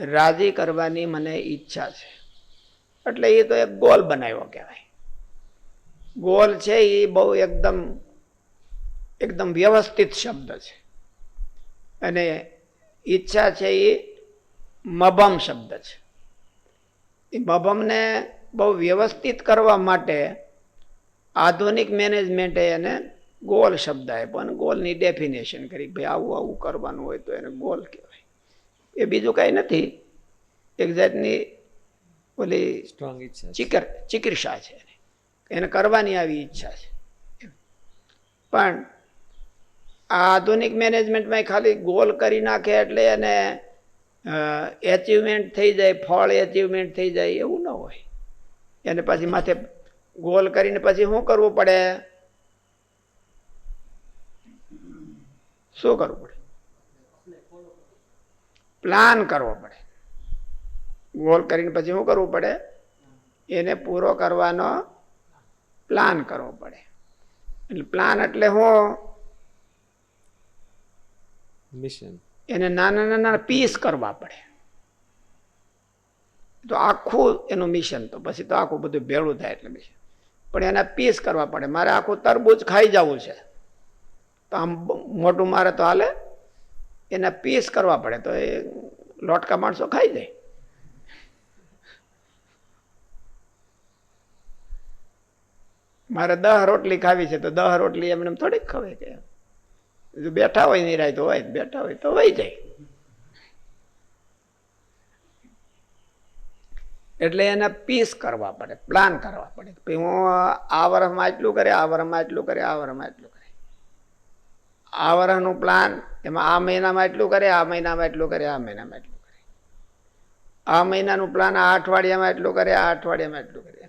રાજી કરવાની મને ઈચ્છા છે. એટલે એ તો એક ગોલ બનાવ્યો કહેવાય. ગોલ છે એ બહુ એકદમ એકદમ વ્યવસ્થિત શબ્દ છે. અને ઈચ્છા છે એ મબમ શબ્દ છે. એ મબમને બહુ વ્યવસ્થિત કરવા માટે આધુનિક મેનેજમેન્ટે એને ગોલ શબ્દ આપ્યો અને ગોલની ડેફિનેશન કરી ભાઈ આવું આવું કરવાનું હોય તો એને ગોલ કહેવાય. એ બીજું કાંઈ નથી. એક જાતની ઓલી સ્ટ્રોંગ ઈચ્છા. ચિકર ચિકિત્સા છે એની. એને કરવાની આવી ઈચ્છા છે. પણ આ આધુનિક મેનેજમેન્ટમાં ખાલી ગોલ કરી નાખે એટલે એને એચિવમેન્ટ થઈ જાય ફળ એચિવમેન્ટ થઈ જાય એવું ન હોય. એને પછી માથે ગોલ કરીને પછી શું કરવું પડે? શું કરવું પડે? પ્લાન કરવો પડે. ગોલ કરીને પછી શું કરવું પડે? એને પૂરો કરવાનો પ્લાન કરવો પડે. એટલે પ્લાન એટલે હું મિશન એને નાના નાના પીસ કરવા પડે. તો આખું એનું મિશન તો પછી તો આખું બધું ભેળું થાય એટલે મિશન પણ એના પીસ કરવા પડે. મારે આખું તરબૂચ ખાઈ જવું છે. તો આમ મોટું મારે તો હાલે એના પીસ કરવા પડે તો એ લોટકા માણસો ખાઈ જાય મારે દહ રોટલી ખાવી છે તો દહ રોટલી એમને એમ થોડીક ખવે કે જો બેઠા હોય નિરાય તો હોય, બેઠા હોય તો વહી જાય. એટલે એને પીસ કરવા પડે પ્લાન કરવા પડે હું આ વર્ષમાં આટલું કરે આ વર્ષમાં આટલું કરે આ વર્ષમાં આટલું કરે આ વર્ષનું પ્લાન એમાં આ મહિનામાં એટલું કરે, આ મહિનામાં એટલું કરે, આ મહિનામાં એટલું કરે. આ મહિનાનું પ્લાન આ અઠવાડિયામાં એટલું કરે, આ અઠવાડિયામાં એટલું કરે.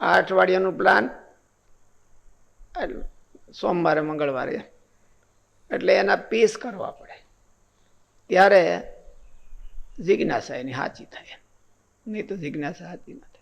આ અઠવાડિયાનું પ્લાન સોમવારે, મંગળવારે. એટલે એના પીસ કરવા પડે. ત્યારે જિજ્ઞાસા એની સાચી થાય. નહીં તો જિજ્ઞાસા સાચી થાય.